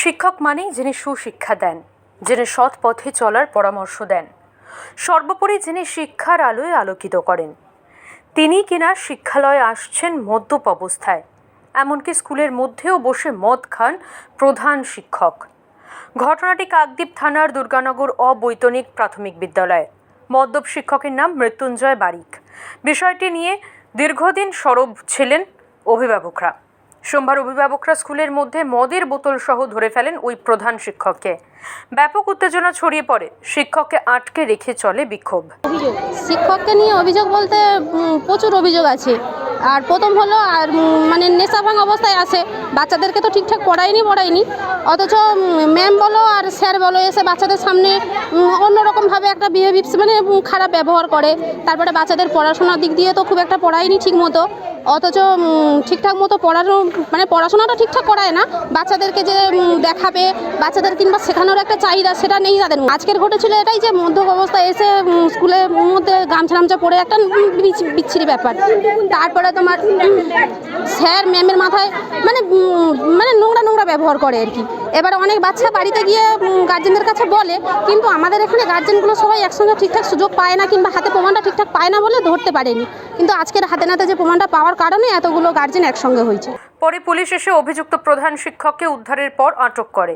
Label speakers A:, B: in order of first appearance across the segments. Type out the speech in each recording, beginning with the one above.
A: শিক্ষক মানেই যিনি সুশিক্ষা দেন, যিনি সৎ পথে চলার পরামর্শ দেন। সর্বোপরি যিনি শিক্ষার আলোয় আলোকিত করেন। তিনি কিনা শিক্ষালয়ে আসছেন মদ্যপ অবস্থায়, এমনকি স্কুলের মধ্যেও বসে মদ খান প্রধান শিক্ষক। ঘটনাটি কাকদ্বীপ থানার দুর্গানগর অবৈতনিক প্রাথমিক বিদ্যালয়। মদ্যপ শিক্ষকের নাম মৃত্যুঞ্জয় বারিক। বিষয়টি নিয়ে দীর্ঘদিন সরব ছিলেন অভিভাবকরা। সোমবার অভিভাবকরা স্কুলের মধ্যে মদের বোতল সহ ধরে ফেলেন ওই প্রধান শিক্ষককে। ব্যাপক উত্তেজনা ছড়িয়ে পড়ে। শিক্ষককে আটকে রেখে চলে বিক্ষোভ।
B: শিক্ষককে নিয়ে অভিযোগ বলতে প্রচুর অভিযোগ আছে। আর প্রথম হলো, আর মানে নেশা ভাঙ অবস্থায় আছে। বাচ্চাদেরকে তো ঠিকঠাক পড়ায়নি পড়ায়নি। অথচ ম্যাম বলো আর স্যার বলো এসে বাচ্চাদের সামনে অন্যরকমভাবে একটা বিহেভিভস মানে খারাপ ব্যবহার করে। তারপরে বাচ্চাদের পড়াশোনার দিক দিয়ে তো খুব একটা পড়ায়নি ঠিক মতো অথচ ঠিকঠাক মতো পড়ানো মানে পড়াশোনাটা ঠিকঠাক করায় না। বাচ্চাদেরকে যে দেখাবে, বাচ্চাদের কিংবা শেখানোর একটা চাহিদা, সেটা নেই তাদের আজকের ঘটেছিল এটাই যে মধ্যক অবস্থা এসে স্কুলে স্কুলের মধ্যে গামছা টামছা পরে একটা বিচ্ছিরি ব্যাপার। তারপরে তোমার স্যার ম্যামের মাথায় মানে মানে নোংরা নোংরা ব্যবহার করে আর কি। এবার অনেক বাচ্চা বাড়িতে গিয়ে গার্জেনদের কাছে বলে, কিন্তু আমাদের এখানে গার্জেনগুলো সবাই একসঙ্গে ঠিকঠাক সুযোগ পায় না কিংবা হাতে প্রমাণটা ঠিকঠাক পায় না বলে ধরতে পারেনি। কিন্তু আজকের হাতে নাতে যে প্রমাণটা পাওয়ার কারণে এতগুলো গার্জেন একসঙ্গে হয়েছে।
A: পরে পুলিশ এসে অভিযুক্ত প্রধান শিক্ষককে উদ্ধারের পর আটক করে।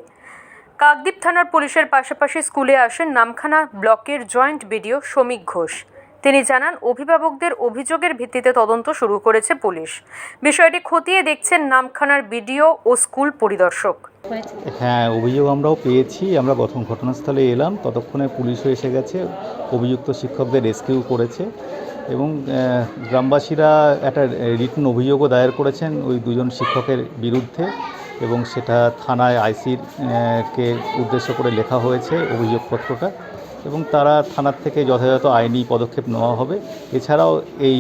A: কাকদ্বীপ থানার পুলিশের পাশাপাশি স্কুলে আসেন নামখানা ব্লকের জয়েন্ট বিডিও শ্রমিক ঘোষ। তিনি জানান, অভিভাবকদের অভিযোগের ভিত্তিতে তদন্ত শুরু করেছে পুলিশ। বিষয়টি খতিয়ে দেখছেন নামখানার বিডিও ও স্কুল পরিদর্শক।
C: হ্যাঁ অভিযোগ আমরাও পেয়েছি। আমরা প্রথম ঘটনাস্থলে এলাম। ততক্ষণে পুলিশও এসে গেছে। অভিযুক্ত শিক্ষকদের রেস্কিউ করেছে এবং গ্রামবাসীরা একটা রিটার্ন অভিযোগও দায়ের করেছেন ওই দুজন শিক্ষকের বিরুদ্ধে এবং সেটা থানায় আইসির কে উদ্দেশ্য করে লেখা হয়েছে অভিযোগপত্রটা। এবং তারা থানার থেকে যথাযথ আইনি পদক্ষেপ নেওয়া হবে। এছাড়াও এই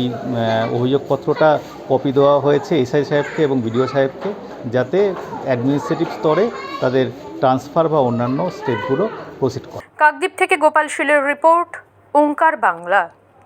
C: অভিযোগপত্রটা কপি দেওয়া হয়েছে এসআই সাহেবকে এবং বিডিও সাহেবকে যাতে অ্যাডমিনিস্ট্রেটিভ স্তরে তাদের ট্রান্সফার বা অন্যান্য স্টেপগুলো প্রসিড করে।
A: কাকদ্বীপ থেকে গোপাল শিলের রিপোর্ট, ওঙ্কার বাংলা।